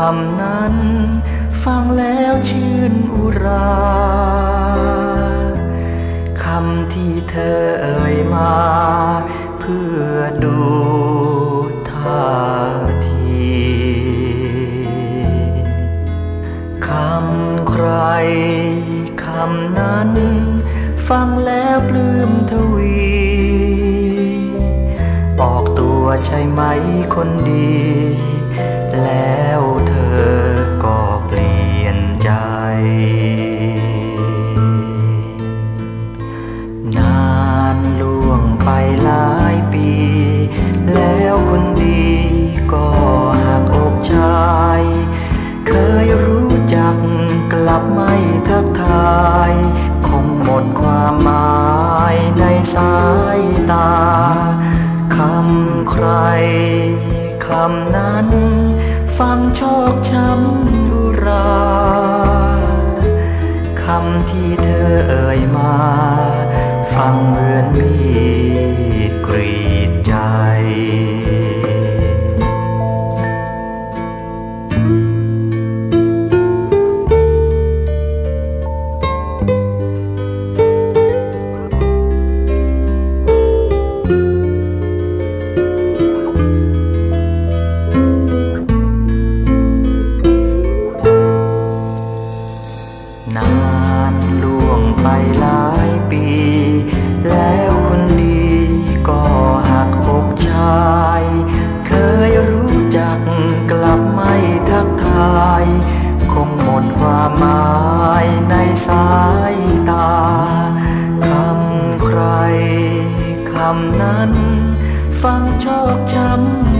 คำนั้น ฟังแล้วชื่นอุราคำที่เธอเอ่ยมา เพื่อดูท่าทีคำใครคำนั้น ฟังแล้วปลื้มทวีบอกตัวใช่ไหมคนดี แล้ ไม่ทักทาย คงหมดความหมายในสายตา คำใคร คำนั้น ฟังชอกช้ำอุรา คำที่เธอเอ่ยมา ฟังเหมือนมีดกรีด นานล่วงไปหลายปี แล้วคนดีก็หักอกชาย เคยรู้จักกลับไม่ทักทาย คงหมดความหมายในสายตา คำใครคำนั้น ฟังชอกช้ำ